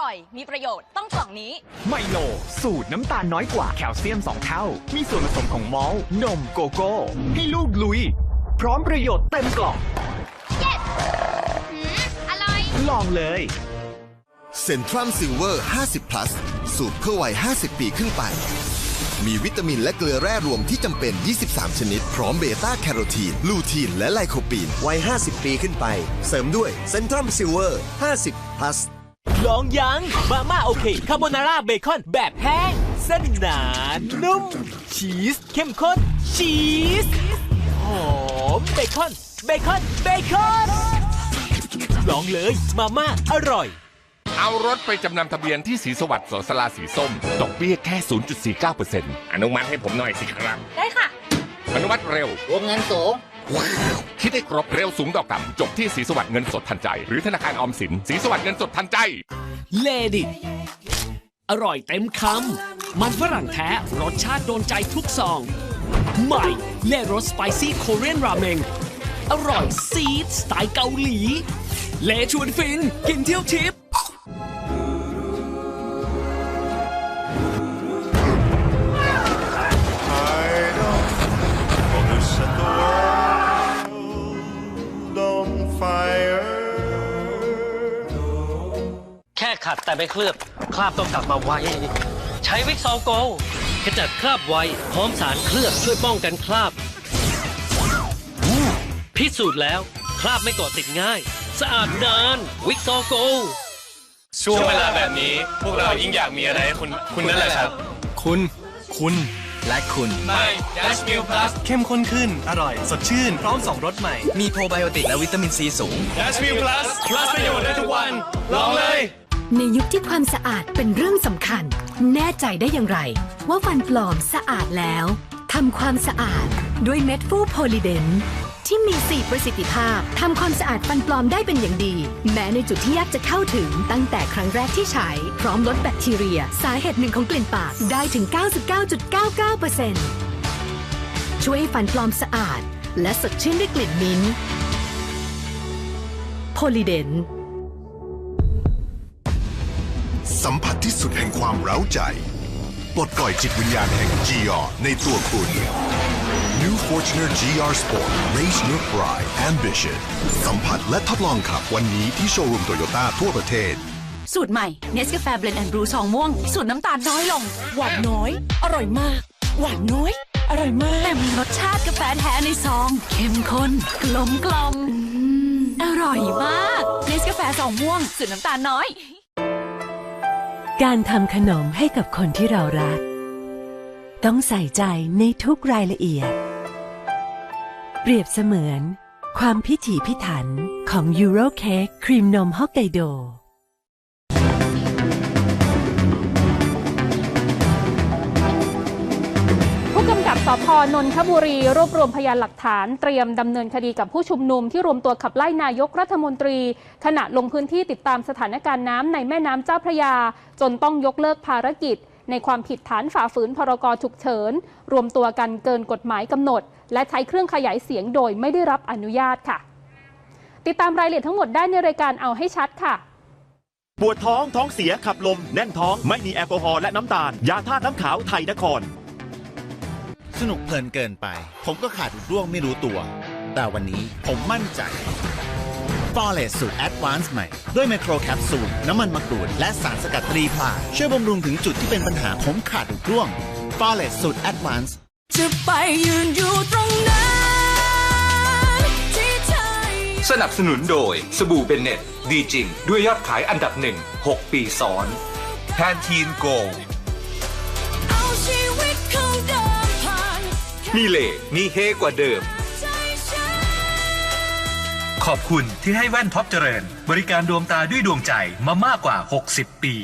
ร่อย มีประโยชน์ต้องกล่องนี้ ไมโล สูตรน้ำตาลน้อยกว่าแคลเซียม 2 เท่า มีส่วนผสมของมอลต์นมโกโก้ ให้ลูกลุย พร้อมประโยชน์เต็มกล่องอร่อย ลองเลยเซนทรัมซิลเวอร์ 50 plus สูตรเพื่อวัย 50 ปีขึ้นไป มีวิตามินและเกลือแร่รวมที่จำเป็น 23 ชนิด พร้อมเบต้าแคโรทีน ลูทีน และไลโคปีน วัย 50 ปีขึ้นไป เสริมด้วยเซนทรัมซิลเวอร์ 50 plus ลองยัง มาม่าโอเค คาโบนาร่าเบคอนแบบแห้ง เส้นหนานุ่ม ชีส เข้มข้น ชีส หอม เบคอน เบคอน เบคอน ลองเลย มาม่าอร่อย เอารถไปจำนำทะเบียนที่สีสวัสดิ์สสลาสีส้มดอกเบี้ยแค่ 0.49%อนุมัติให้ผมหน่อยสิครับ ได้ค่ะ อนุมัติเร็ว วงเงินสูง คิดได้ครบเร็วสูงดอกต่ำจบที่สีสวัสดิ์เงินสดทันใจ หรือธนาคารออมสินสีสวัสดิ์เงินสดทันใจ เลดิอร่อยเต็มคำ มันฝรั่งแท้รสชาติโดนใจทุกซอง ใหม่เลรสสไปซี่โคเรียนราเมงอร่อยซีดสไตล์เกาหลี เลชวนฟิน กินเที่ยวทิป ค่ขัดแต่ไม่เคลือบ คราบต้องกลับมาไวใช้วิกซอลโกลขจัดคราบไวพร้อมสารเคลือบช่วยป้องกันคราบ พิสูจน์แล้ว คราบไม่ก่อติดง่าย สะอาดนานวิกซอลโกลช่วงเวลาแบบนี้ พวกเรายิ่งอยากมีอะไรให้คุณคุณนั่นแหละครับ คุณ คุณ และคุณไม่ Dash Meal Plus เข้มข้นขึ้น อร่อย สดชื่น พร้อมสองรสใหม่ มีโปรไบโอติกและวิตามินซีสูง Dash Meal Plus plus ประโยชน์ได้ทุกวัน ลองเลย ในยุคที่ความสะอาดเป็นเรื่องสำคัญ แน่ใจได้อย่างไร ว่าฟันปลอมสะอาดแล้วทำความสะอาดด้วยเม็ดฟูโพลิเดนที่มี 4 ประสิทธิภาพทำความสะอาดฟันปลอมได้เป็นอย่างดี แม้ในจุดที่ยากจะเข้าถึงตั้งแต่ครั้งแรกที่ใช้ พร้อมลดแบคทีเรีย สาเหตุหนึ่งของกลิ่นปากได้ถึง 99.99%ช่วยให้ฟันปลอมสะอาด และสดชื่นด้วยกลิ่นมิ้นท์โพลิเดน สัมผัสที่สุดแห่งความเร้าใจ ปลดปล่อยจิตวิญญาณแห่ง GR ในตัวคุณ New Fortuner GR Sport Raise Your Pride Ambition สัมผัสและทดลองขับวันนี้ที่โชว์รูมโตโยต้าทั่วประเทศ สูตรใหม่เนสกาแฟเบลนด์แอนด์บรูซองม่วง สูตรน้ำตาลน้อยลง หวานน้อย อร่อยมาก หวานน้อย อร่อยมาก แต่มีรสชาติกาแฟแท้ในซอง เข้มข้นกลมกล่อมอร่อยมากเนสกาแฟซองม่วงสูตรน้ำตาลน้อย การทำขนมให้กับคนที่เรารัก ต้องใส่ใจในทุกรายละเอียด เปรียบเสมือน ความพิถีพิถันของยูโรเค้กครีมนมฮอกไกโด สพนนทบุรี รวบรวมพยานหลักฐานเตรียมดำเนินคดีกับผู้ชุมนุมที่รวมตัวขับไล่นายกรัฐมนตรี ขณะลงพื้นที่ติดตามสถานการณ์น้ำในแม่น้ำเจ้าพระยา จนต้องยกเลิกภารกิจ ในความผิดฐานฝ่าฝืนพรกฉุกเฉิน รวมตัวกันเกินกฎหมายกำหนด และใช้เครื่องขยายเสียงโดยไม่ได้รับอนุญาตค่ะ ติดตามรายละเอียดทั้งหมดได้ในรายการเอาให้ชัดค่ะปวดท้องท้องเสียขับลม แน่นท้องไม่มีแอลกอฮอล์และน้ำตาล ยาธาตุน้ำขาวไทยนคร สนุกเพลินเกินไป ผมก็ขาดอุดร่วงไม่รู้ตัว แต่วันนี้ผมมั่นใจ f o r e s t สูตร Advanced ใหม่ ด้วยไมโครแคปซูลน้ำมันมะกรูด และสารสกัดตรีพลาช่วยบำรุงถึงจุดที่เป็นปัญหาผมขาดอุดร่วง f o r e s t สูตร Advanced จะไปยืนอยู่ตรงนั้นที่เธอสนับสนุนโดยสบู่เบนเน็ตดีจริง ด้วยยอดขายอันดับหนึ่ง6ปีซ้อนแพนทีนโกเอาชีวิตเขาเดินผ่าน มีเลมีเฮกว่าเดิม ขอบคุณที่ให้แว่นท็อปเจริญ บริการดวงตาด้วยดวงใจมามากกว่า 60 ปี